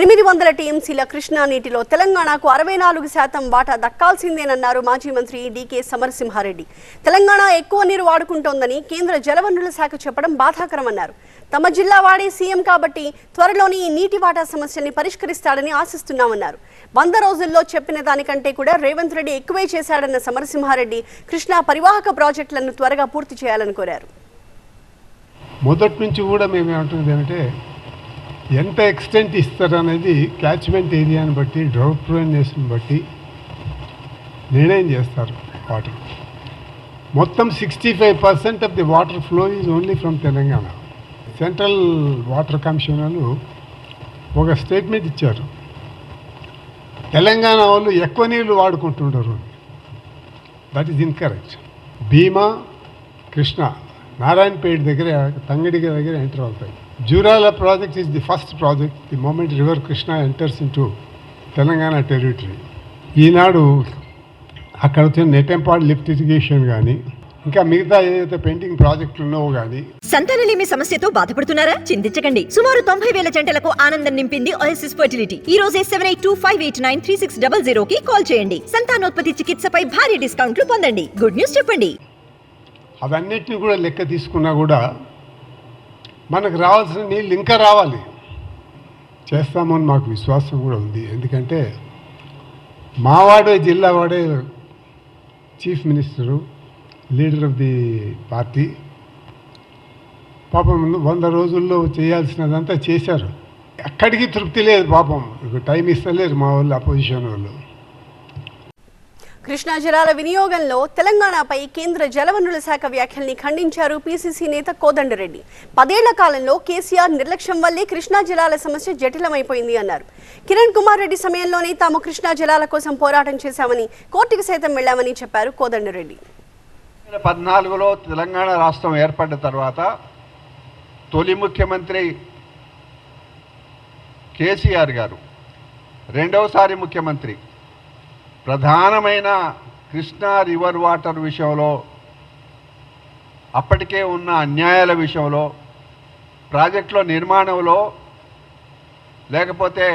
ఎనిమిది వందల టీఎంసీల కృష్ణా నీటిలో తెలంగాణకు అరవై నాలుగు శాతం వాటా దక్కాల్సిందేనన్నారు మాజీ మంత్రి డీకే సమరసింహారెడ్డి. తెలంగాణ ఎక్కువ నీరు వాడుకుంటోందని కేంద్ర జలవనరుల శాఖ చెప్పడం బాధాకరమన్నారు. తమ జిల్లా వాడే సీఎం కాబట్టి త్వరలోనే ఈ నీటి వాటా సమస్యని పరిష్కరిస్తాడని ఆశిస్తున్నామన్నారు. వంద రోజుల్లో చెప్పిన దానికంటే కూడా రేవంత్ రెడ్డి ఎక్కువే చేశాడన్న సమరసింహారెడ్డి కృష్ణా పరివాహక ప్రాజెక్టులను త్వరగా పూర్తి చేయాలని కోరారు. మొదటి నుంచి కూడా మేము ఏమంటున్నది ఏమంటే ఎంత ఎక్స్టెంట్ ఇస్తారు అనేది క్యాచ్మెంట్ ఏరియాని బట్టి డ్రౌట్ ప్రోనేషన్ బట్టి నిర్ణయం చేస్తారు వాటర్. మొత్తం sixty five percent of the water flow is only from Telangana. Central water commission వాళ్ళు ఒక స్టేట్మెంట్ ఇచ్చారు. తెలంగాణ వాళ్ళు ఎక్కువ నీళ్ళు వాడుకుంటుండరు. That is incorrect Bhima Krishna Narayanpet దగ్గర తంగడి దగ్గర ఎంటర్ అవుతాయి. Jurala project is the first project the moment river Krishna enters in Telangana territory ఈనాడు అక్కడ వచ్చిన నెటెంపాడ్ లిఫ్ట్ ఇరిగేషన్ కానీ ఇంకా మిగతా ఏదైతే పెండింగ్ ప్రాజెక్టులు ఉన్నావో కానీ సంతానలేమి సమస్యతో బాధపడుతున్నారా? చింతించకండి. సుమారు తొంభై వేల జంటలకు ఆనందం నింపింది ఓఎస్ఎస్ ఫర్టిలిటీ ఈ రోజే seven eight two five eight nine three six double zero కి కాల్ చేయండి. సంతానోత్పత్తి చికిత్సపై భారీ డిస్కౌంట్లు పొందండి. గుడ్ న్యూస్ చెప్పండి. అవన్నిటిని కూడా లెక్క తీసుకున్నా కూడా మనకు రావాల్సిన నీళ్ళు ఇంకా రావాలి. చేస్తామని మాకు విశ్వాసం కూడా ఉంది. ఎందుకంటే మావాడే జిల్లా వాడే chief minister leader of the party. పాపం వంద రోజుల్లో చేయాల్సినదంతా చేశారు. ఎక్కడికి తృప్తి లేదు పాపం. టైం ఇస్తలేరు మా వాళ్ళు అపోజిషన్ వాళ్ళు. కృష్ణా జలాల వినియోగంలో తెలంగాణపై కేంద్ర జలవనరుల శాఖ వ్యాఖ్యల్ని ఖండించారు పీసీసీ నేత కోదండరెడ్డి. పదేళ్ళ కాలంలో కేసీఆర్ నిర్లక్ష్యం వల్లే కృష్ణా జలాల సమస్య జటిలమైపోయింది అన్నారు. కిరణ్ కుమార్ రెడ్డి సమయంలోనే తాము కృష్ణా జలాల కోసం పోరాటం చేశామని కోర్టుకు సైతం వెళ్ళామని చెప్పారు కోదండరెడ్డి. పద్నాలుగులో తెలంగాణ రాష్ట్రం ఏర్పడ్డ తర్వాత తొలి ముఖ్యమంత్రి కేసీఆర్ గారు రెండవసారి ముఖ్యమంత్రి ప్రధానమైన కృష్ణా రివర్ వాటర్ విషయంలో అప్పటికే ఉన్న అన్యాయాల విషయంలో ప్రాజెక్టుల నిర్మాణంలో లేకపోతే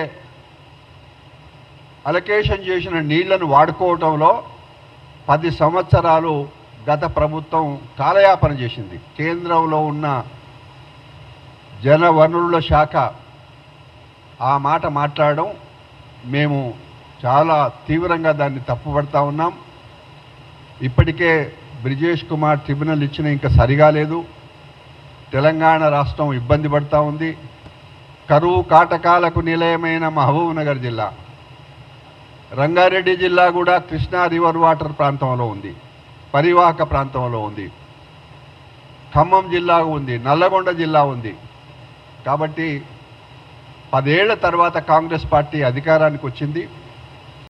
అలొకేషన్ చేసిన నీళ్ళను వాడుకోవటంలో పది సంవత్సరాలు గత ప్రభుత్వం కాలయాపన చేసింది. కేంద్రంలో ఉన్న జనవనరుల శాఖ ఆ మాట మాట్లాడడం మేము చాలా తీవ్రంగా దాన్ని తప్పుపడతా ఉన్నాం. ఇప్పటికే బ్రిజేష్ కుమార్ ట్రిబ్యునల్ ఇచ్చిన ఇంకా సరిగా లేదు. తెలంగాణ రాష్ట్రం ఇబ్బంది పడతా ఉంది. కరువు కాటకాలకు నిలయమైన మహబూబ్నగర్ జిల్లా. రంగారెడ్డి జిల్లా కూడా కృష్ణా రివర్ వాటర్ ప్రాంతంలో ఉంది. పరివాహక ప్రాంతంలో ఉంది. ఖమ్మం జిల్లా ఉంది. నల్లగొండ జిల్లా ఉంది. కాబట్టి పదేళ్ళ తర్వాత కాంగ్రెస్ పార్టీ అధికారానికి వచ్చింది.